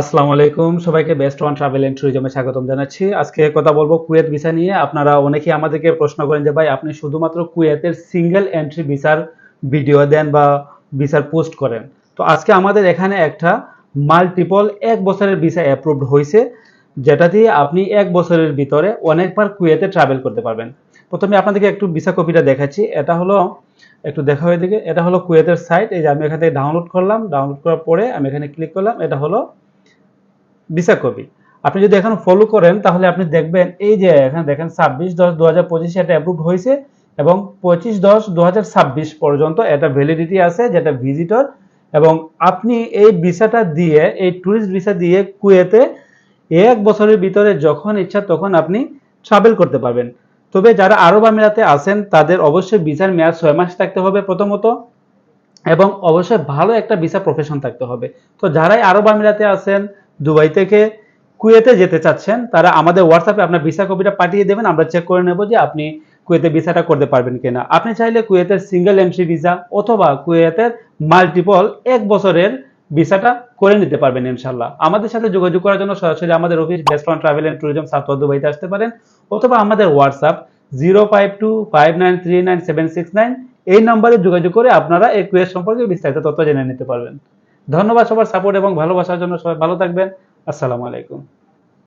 আসসালামু আলাইকুম, সবাইকে বেস্ট ওয়ান ট্রাভেল এন্ড ট্যুরিজমে স্বাগতম জানাচ্ছি। আজকে কথা বলব কুয়েত ভিসা নিয়ে। আপনারা অনেকেই আমাদেরকে প্রশ্ন করেন যে, ভাই, আপনি শুধুমাত্র কুয়েতের সিঙ্গেল এন্ট্রি ভিসার ভিডিও দেন বা ভিসার পোস্ট করেন? তো আজকে আমাদের এখানে একটা মাল্টিপল এক বছরের ভিসা অ্যাপ্রুভড হয়েছে, যেটা দিয়ে আপনি এক বছরের ভিতরে অনেকবার কুয়েতে ট্রাভেল করতে পারবেন। প্রথমে আপনাদেরকে একটু ভিসা কপিটা দেখাচ্ছি। এটা হলো, একটু দেখা হয়ে দিকে এটা হলো কুয়েতের সাইট এই যে আমি এখান থেকে ডাউনলোড করলাম। ডাউনলোড করার পরে আমি এখানে ক্লিক করলাম। এটা হলো ভিসা কপি আপনি যদি এখন ফলো করেন, তাহলে আপনি দেখবেন এই যে এখানে দেখেন ছাব্বিশ দশ দু হাজার পঁচিশে এটা অ্যাপ্রুভ হয়েছে এবং পঁচিশ দশ দু পর্যন্ত এটা ভ্যালিডিটি আছে যেটা ভিজিটর এবং আপনি এই ভিসাটা দিয়ে, এই ট্যুরিস্ট ভিসা দিয়ে কুয়েতে এক বছরের ভিতরে যখন ইচ্ছা তখন আপনি ট্রাভেল করতে পারবেন। তবে যারা আরব আমিরাতে আছেন, তাদের অবশ্যই ভিসার মেয়াদ ছয় মাস থাকতে হবে প্রথমত এবং অবশ্যই ভালো একটা ভিসা প্রফেশন থাকতে হবে। তো যারাই আরব আমিরাতে আছেন দুবাই থেকে কুয়েতে যেতে চাচ্ছেন, তারা আমাদের হোয়াটসঅ্যাপে আপনার ভিসা কপিটা পাঠিয়ে দেবেন, আমরা চেক করে নেব যে আপনি কুয়েতে ভিসাটা করতে পারবেন কিনা। আপনি চাইলে কুয়েতের সিঙ্গেল এন্ট্রি ভিসা অথবা কুয়েতের মাল্টিপল এক বছরের ভিসাটা করে নিতে পারবেন ইনশাল্লাহ আমাদের সাথে যোগাযোগ করার জন্য সরাসরি আমাদের office best on travel and tourism সাত দুবাইতে আসতে পারেন, অথবা আমাদের WhatsApp zero five two five nine three nine seven six nine এই নম্বরে যোগাযোগ করে আপনারা এই কুয়েত সম্পর্কে বিস্তারিত তথ্য জেনে নিতে পারবেন। ধন্যবাদ সবার সাপোর্ট এবং ভালোবাসার জন্য সবাই ভালো থাকবেন। আসসালামু আলাইকুম।